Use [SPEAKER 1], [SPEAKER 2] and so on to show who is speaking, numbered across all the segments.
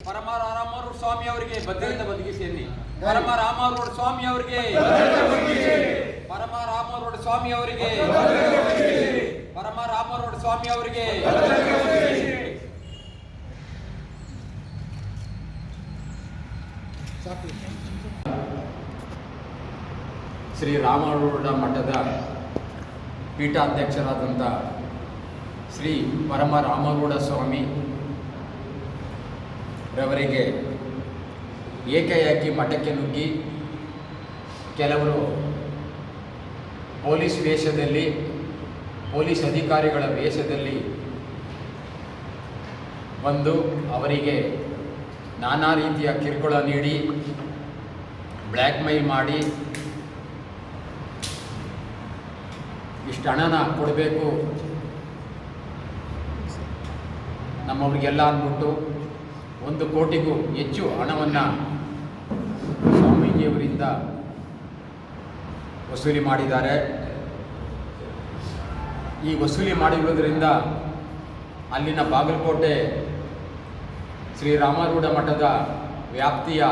[SPEAKER 1] ಪರಮರಾಮರು ಸ್ವಾಮಿ ಅವರಿಗೆ ಪರಮರಾಮರು ಸ್ವಾಮಿ ಅವರಿಗೆ ಪರಮರಾಮರು ಸ್ವಾಮಿ ಅವರಿಗೆ ಸ್ವಾಮಿ ಅವರಿಗೆ ಶ್ರೀ ರಾಮರೋಡ ಮಠದ ಪೀಠಾಧ್ಯಕ್ಷರಾದಂಥ ಶ್ರೀ ಪರಮ ರಾಮಗೌಡ ಸ್ವಾಮಿ ರವರಿಗೆ ಏಕಾಏಕಿ ಮಠಕ್ಕೆ ನುಗ್ಗಿ ಕೆಲವರು ಪೊಲೀಸ್ ವೇಷದಲ್ಲಿ, ಪೊಲೀಸ್ ಅಧಿಕಾರಿಗಳ ವೇಷದಲ್ಲಿ ಬಂದು ಅವರಿಗೆ ನಾನಾ ರೀತಿಯ ಕಿರುಕುಳ ನೀಡಿ ಬ್ಲ್ಯಾಕ್ ಮೈಲ್ ಮಾಡಿ ಇಷ್ಟು ಹಣನ ಕೊಡಬೇಕು. ನಮ್ಮವ್ರಿಗೆಲ್ಲ ಅಂದ್ಬಿಟ್ಟು ಒಂದು ಕೋಟಿಗೂ ಹೆಚ್ಚು ಹಣವನ್ನು ಸ್ವಾಮೀಜಿಯವರಿಂದ ವಸೂಲಿ ಮಾಡಿದ್ದಾರೆ. ಈ ವಸೂಲಿ ಮಾಡಿರುವುದರಿಂದ ಅಲ್ಲಿನ ಬಾಗಲಕೋಟೆ ಶ್ರೀರಾಮರೂಢ ಮಠದ ವ್ಯಾಪ್ತಿಯ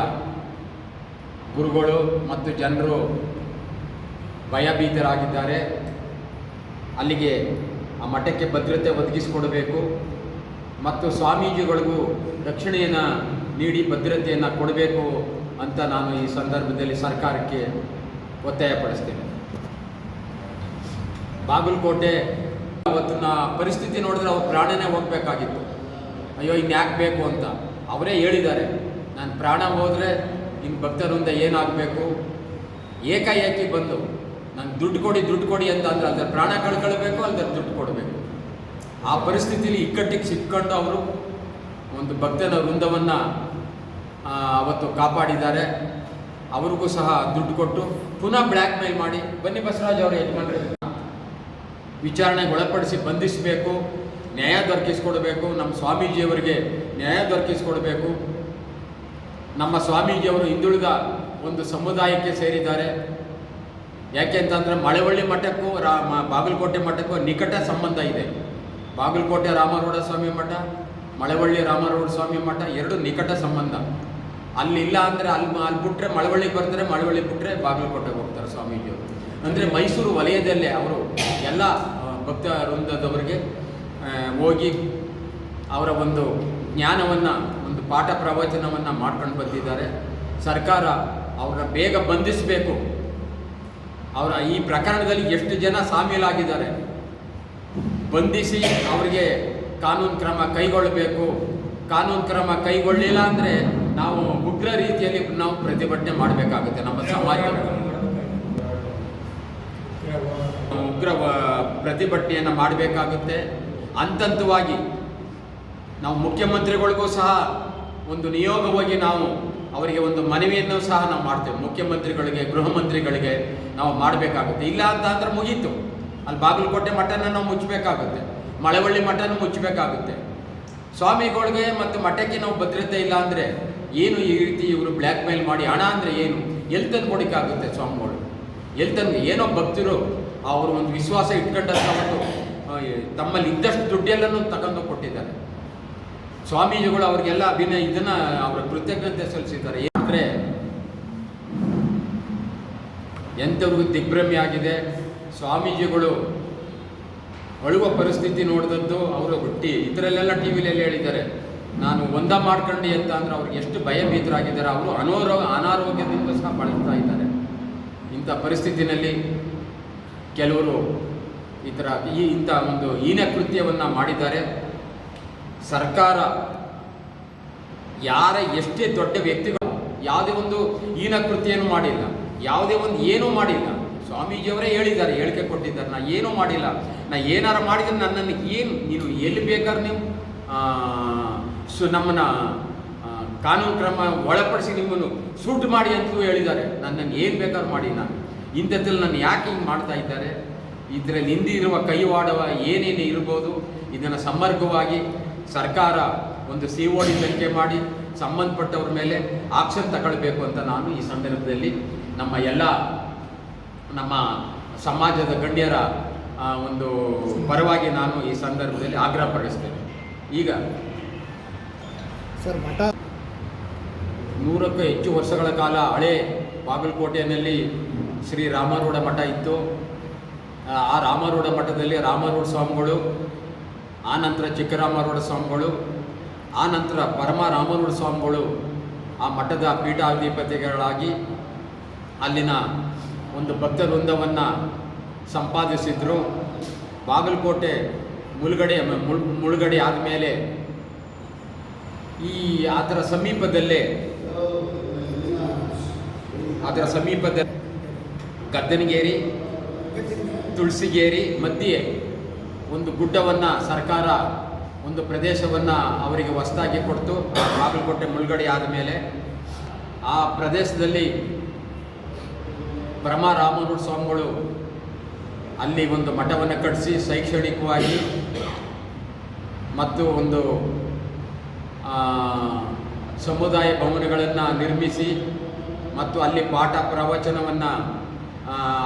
[SPEAKER 1] ಗುರುಗಳು ಮತ್ತು ಜನರು ಭಯಭೀತರಾಗಿದ್ದಾರೆ. ಅಲ್ಲಿಗೆ ಆ ಮಠಕ್ಕೆ ಭದ್ರತೆ ಒದಗಿಸಿಕೊಡಬೇಕು. ಮತ್ತು ಸ್ವಾಮೀಜಿಗಳಿಗೂ ರಕ್ಷಣೆಯನ್ನು ನೀಡಿ ಭದ್ರತೆಯನ್ನು ಕೊಡಬೇಕು ಅಂತ ನಾನು ಈ ಸಂದರ್ಭದಲ್ಲಿ ಸರ್ಕಾರಕ್ಕೆ ಒತ್ತಾಯಪಡಿಸ್ತೇನೆ. ಬಾಗಲಕೋಟೆ ಅವತ್ತಿನ ಪರಿಸ್ಥಿತಿ ನೋಡಿದ್ರೆ ಅವ್ರ ಪ್ರಾಣನೇ ಹೋಗಬೇಕಾಗಿತ್ತು. ಅಯ್ಯೋ ಇನ್ಯಾಕೆ ಬೇಕು ಅಂತ. ಅವರೇ ಹೇಳಿದ್ದಾರೆ, ನಾನು ಪ್ರಾಣ ಹೋದರೆ ಇನ್ನು ಭಕ್ತರಿಂದ ಏನಾಗಬೇಕು? ಏಕಾಏಕಿ ಬಂದು ನಾನು ದುಡ್ಡು ಕೊಡಿ ದುಡ್ಡು ಕೊಡಿ ಅಂತ ಅಂದ್ರೆ ಅದ್ರ ಪ್ರಾಣ ಕಳ್ಕೊಳ್ಬೇಕು, ಅಲ್ದ್ರ ದುಡ್ಡು ಕೊಡಬೇಕು. ಆ ಪರಿಸ್ಥಿತಿಲಿ ಇಕ್ಕಟ್ಟಿಗೆ ಸಿಕ್ಕೊಂಡು ಅವರು ಒಂದು ಭಕ್ತನ ವೃಂದವನ್ನು ಅವತ್ತು ಕಾಪಾಡಿದ್ದಾರೆ. ಅವ್ರಿಗೂ ಸಹ ದುಡ್ಡು ಕೊಟ್ಟು ಪುನಃ ಬ್ಲ್ಯಾಕ್ ಮೇಲ್ ಮಾಡಿ, ಬನ್ನಿ ಬಸವರಾಜ್ ಅವರು ಯಜಮಾನ್ರೆ. ವಿಚಾರಣೆಗೆ ಒಳಪಡಿಸಿ ಬಂಧಿಸಬೇಕು, ನ್ಯಾಯ ದೊರಕಿಸ್ಕೊಡ್ಬೇಕು, ನಮ್ಮ ಸ್ವಾಮೀಜಿಯವರಿಗೆ ನ್ಯಾಯ ದೊರಕಿಸ್ಕೊಡ್ಬೇಕು. ನಮ್ಮ ಸ್ವಾಮೀಜಿಯವರು ಹಿಂದುಳಿದ ಒಂದು ಸಮುದಾಯಕ್ಕೆ ಸೇರಿದ್ದಾರೆ. ಯಾಕೆ ಅಂತಂದರೆ ಮಳೆವಳ್ಳಿ ಮಠಕ್ಕೂ, ರಾ ಬಾಗಲಕೋಟೆ ಮಠಕ್ಕೂ ನಿಕಟ ಸಂಬಂಧ ಇದೆ. ಬಾಗಲಕೋಟೆ ರಾಮರೋಡ ಸ್ವಾಮಿ ಮಠ, ಮಳವಳ್ಳಿ ರಾಮರೋಡ ಸ್ವಾಮಿ ಮಠ ಎರಡು ನಿಕಟ ಸಂಬಂಧ. ಅಲ್ಲಿ ಇಲ್ಲ ಅಂದರೆ ಅಲ್ಲಿ ಅಲ್ಲಿ ಬಿಟ್ಟರೆ ಮಳವಳ್ಳಿಗೆ ಬರ್ತಾರೆ, ಮಳವಳ್ಳಿ ಬಿಟ್ಟರೆ ಬಾಗಲಕೋಟೆಗೆ ಹೋಗ್ತಾರೆ ಸ್ವಾಮೀಜಿಯವರು. ಅಂದರೆ ಮೈಸೂರು ವಲಯದಲ್ಲೇ ಅವರು ಎಲ್ಲ ಭಕ್ತ ವೃಂದದವರಿಗೆ ಹೋಗಿ ಅವರ ಒಂದು ಜ್ಞಾನವನ್ನು, ಒಂದು ಪಾಠ ಪ್ರವಚನವನ್ನು ಮಾಡ್ಕೊಂಡು ಬಂದಿದ್ದಾರೆ. ಸರ್ಕಾರ ಅವರ ಬೇಗ ಬಂಧಿಸಬೇಕು. ಅವರ ಈ ಪ್ರಕರಣದಲ್ಲಿ ಎಷ್ಟು ಜನ ಸಾಮೀಲಾಗಿದ್ದಾರೆ ಬಂಧಿಸಿ ಅವರಿಗೆ ಕಾನೂನು ಕ್ರಮ ಕೈಗೊಳ್ಳಬೇಕು. ಕಾನೂನು ಕ್ರಮ ಕೈಗೊಳ್ಳಿಲ್ಲ ಅಂದರೆ ನಾವು ಉಗ್ರ ರೀತಿಯಲ್ಲಿ ನಾವು ಪ್ರತಿಭಟನೆ ಮಾಡಬೇಕಾಗುತ್ತೆ ನಮ್ಮ ಸಮಾಜ ಉಗ್ರ ಪ್ರತಿಭಟನೆಯನ್ನು ಮಾಡಬೇಕಾಗುತ್ತೆ. ಅಂತಂತವಾಗಿ ನಾವು ಮುಖ್ಯಮಂತ್ರಿಗಳಿಗೂ ಸಹ ಒಂದು ನಿಯೋಗವಾಗಿ ನಾವು ಅವರಿಗೆ ಒಂದು ಮನವಿಯನ್ನು ಸಹ ನಾವು ಮಾಡ್ತೇವೆ. ಮುಖ್ಯಮಂತ್ರಿಗಳಿಗೆ, ಗೃಹ ಮಂತ್ರಿಗಳಿಗೆ ನಾವು ಮಾಡಬೇಕಾಗುತ್ತೆ. ಇಲ್ಲ ಅಂತ ಅಂದ್ರೆ ಮುಗೀತು. ಅಲ್ಲಿ ಬಾಗಲಕೋಟೆ ಮಠನ ನಾವು ಮುಚ್ಚಬೇಕಾಗುತ್ತೆ. ಮಳವಳ್ಳಿ ಮಠನ ಮುಚ್ಚಬೇಕಾಗುತ್ತೆ. ಸ್ವಾಮಿಗಳಿಗೆ ಮತ್ತು ಮಠಕ್ಕೆ ನಾವು ಭದ್ರತೆ ಇಲ್ಲ ಅಂದರೆ ಏನು ಈ ರೀತಿ ಇವರು ಬ್ಲ್ಯಾಕ್ ಮೇಲ್ ಮಾಡಿ ಹಣ ಅಂದರೆ ಏನು? ಎಲ್ಲಿ ತಂದು ಸ್ವಾಮಿಗಳು? ಎಲ್ಲಿ ತಂದು ಏನೋ ಭಕ್ತರು ಅವರು ಒಂದು ವಿಶ್ವಾಸ ಇಟ್ಕೊಂಡಂಥ ಒಂದು ತಮ್ಮಲ್ಲಿ ಇದ್ದಷ್ಟು ದುಡ್ಡೆಲ್ಲನೂ ತಗೊಂಡು ಕೊಟ್ಟಿದ್ದಾರೆ. ಸ್ವಾಮೀಜಿಗಳು ಅವ್ರಿಗೆಲ್ಲ ಅಭಿನಯ, ಇದನ್ನು ಅವರ ಕೃತಜ್ಞತೆ ಸಲ್ಲಿಸಿದ್ದಾರೆ. ಏನಂದ್ರೆ ಎಂಥವ್ರಿಗೂ ದಿಗ್ಭ್ರಮೆ ಆಗಿದೆ. ಸ್ವಾಮೀಜಿಗಳು ಅಳುವ ಪರಿಸ್ಥಿತಿ ನೋಡಿದದ್ದು ಅವರು ಹುಟ್ಟಿ. ಇದರಲ್ಲೆಲ್ಲ ಟಿ ವಿಲೆಲ್ಲ ಹೇಳಿದ್ದಾರೆ. ನಾನು ಒಂದ ಮಾಡ್ಕೊಂಡು ಅಂತ ಅಂದ್ರೆ ಅವ್ರಿಗೆ ಎಷ್ಟು ಭಯಭೀತರಾಗಿದ್ದಾರೆ. ಅವರು ಅನಾರೋಗ್ಯ ಅನಾರೋಗ್ಯದಿಂದ ಸಹ ಬಳಲ್ತಾ ಇದ್ದಾರೆ. ಇಂಥ ಪರಿಸ್ಥಿತಿನಲ್ಲಿ ಕೆಲವರು ಈ ಥರ ಈ ಇಂಥ ಒಂದು ಹೀನ ಕೃತ್ಯವನ್ನು ಮಾಡಿದ್ದಾರೆ. ಸರ್ಕಾರ ಯಾರ ಎಷ್ಟೇ ದೊಡ್ಡ ವ್ಯಕ್ತಿಗಳು ಯಾವುದೇ ಒಂದು ಹೀನ ಕೃತ್ಯನೂ ಮಾಡಿಲ್ಲ. ಯಾವುದೇ ಒಂದು ಏನೂ ಮಾಡಿಲ್ಲ. ಸ್ವಾಮೀಜಿಯವರೇ ಹೇಳಿದ್ದಾರೆ, ಹೇಳಿಕೆ ಕೊಟ್ಟಿದ್ದಾರೆ. ನಾ ಏನೂ ಮಾಡಿಲ್ಲ. ನಾ ಏನಾರು ಮಾಡಿದ್ರೆ ನನ್ನನ್ನು ಏನು, ನೀನು ಎಲ್ಲಿ ಬೇಕಾದ್ರೆ ನೀವು ಸು, ನಮ್ಮನ್ನು ಕಾನೂನು ಕ್ರಮ ಒಳಪಡಿಸಿ ನಿಮ್ಮನ್ನು ಸೂಟ್ ಮಾಡಿ ಅಂತಲೂ ಹೇಳಿದ್ದಾರೆ. ನನ್ನನ್ನು ಏನು ಬೇಕಾದ್ರೂ ಮಾಡಿ ನಾನು. ಇಂಥದ್ದಲ್ಲಿ ನಾನು ಯಾಕೆ ಹಿಂಗೆ ಮಾಡ್ತಾ ಇದ್ದಾರೆ? ಇದರಲ್ಲಿ ಹಿಂದಿರುವ ಕೈವಾಡವ ಏನೇನು ಇರ್ಬೋದು, ಇದನ್ನು ಸಮರ್ಗವಾಗಿ ಸರ್ಕಾರ ಒಂದು ಸಿ ಒ ಡಿ ತನಿಖೆ ಮಾಡಿ ಸಂಬಂಧಪಟ್ಟವ್ರ ಮೇಲೆ ಆಕ್ಷನ್ ತಗೊಳ್ಬೇಕು ಅಂತ ನಾನು ಈ ಸಂದರ್ಭದಲ್ಲಿ ನಮ್ಮ ಎಲ್ಲ ನಮ್ಮ ಸಮಾಜದ ಗಣ್ಯರ ಒಂದು ಪರವಾಗಿ ನಾನು ಈ ಸಂದರ್ಭದಲ್ಲಿ ಆಗ್ರಹ ಪಡಿಸ್ತೇನೆ. ಈಗ
[SPEAKER 2] ಸರ್ ಮಠ
[SPEAKER 1] ನೂರಕ್ಕೂ ಹೆಚ್ಚು ವರ್ಷಗಳ ಕಾಲ ಹಳೆ ಬಾಗಲಕೋಟೆಯಲ್ಲಿ ಶ್ರೀ ರಾಮಾರೂಢ ಮಠ ಇತ್ತು. ಆ ರಾಮರೂಢ ಮಠದಲ್ಲಿ ರಾಮಾರೂಢ ಸ್ವಾಮಿಗಳು ಆನಂತರ ಚಿಕ್ಕರಾಮಾರೂಢ ಸ್ವಾಮಿಗಳು ಆನಂತರ ಪರಮ ರಾಮಾರೂಢ ಸ್ವಾಮಿಗಳು ಆ ಮಠದ ಪೀಠಾಧಿಪತಿಗಳಾಗಿ ಅಲ್ಲಿನ ಒಂದು ಭಕ್ತ ವೃಂದವನ್ನು ಸಂಪಾದಿಸಿದ್ರು. ಬಾಗಲಕೋಟೆ ಮುಳುಗಡೆ ಮುಳ್, ಮುಳುಗಡೆ ಆದಮೇಲೆ ಈ ಅದರ ಸಮೀಪದಲ್ಲೇ, ಅದರ ಸಮೀಪದ ಗದ್ದನಗೇರಿ, ತುಳಸಿಗೇರಿ ಮಧ್ಯೆ ಒಂದು ಗುಡ್ಡವನ್ನು ಸರ್ಕಾರ ಒಂದು ಪ್ರದೇಶವನ್ನು ಅವರಿಗೆ ಹೊಸದಾಗಿ ಕೊಡ್ತು. ಬಾಗಲಕೋಟೆ ಮುಳುಗಡೆ ಆದಮೇಲೆ ಆ ಪ್ರದೇಶದಲ್ಲಿ ಬ್ರಹ್ಮ ರಾಮನೂರು ಸ್ವಾಮಿಗಳು ಅಲ್ಲಿ ಒಂದು ಮಠವನ್ನು ಕಟ್ಟಿಸಿ ಶೈಕ್ಷಣಿಕವಾಗಿ ಮತ್ತು ಒಂದು ಸಮುದಾಯ ಭವನಗಳನ್ನು ನಿರ್ಮಿಸಿ ಮತ್ತು ಅಲ್ಲಿ ಪಾಠ ಪ್ರವಚನವನ್ನು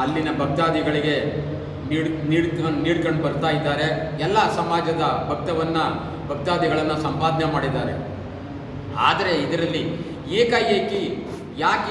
[SPEAKER 1] ಅಲ್ಲಿನ ಭಕ್ತಾದಿಗಳಿಗೆ ನೀಡ್, ನೀಡ್ಕೊಂಡು ನೀಡ್ಕೊಂಡು ಬರ್ತಾ ಇದ್ದಾರೆ. ಎಲ್ಲ ಸಮಾಜದ ಭಕ್ತವನ್ನು, ಭಕ್ತಾದಿಗಳನ್ನು ಸಂಪಾದನೆ ಮಾಡಿದ್ದಾರೆ. ಆದರೆ ಇದರಲ್ಲಿ ಏಕಾಏಕಿ ಯಾಕೆ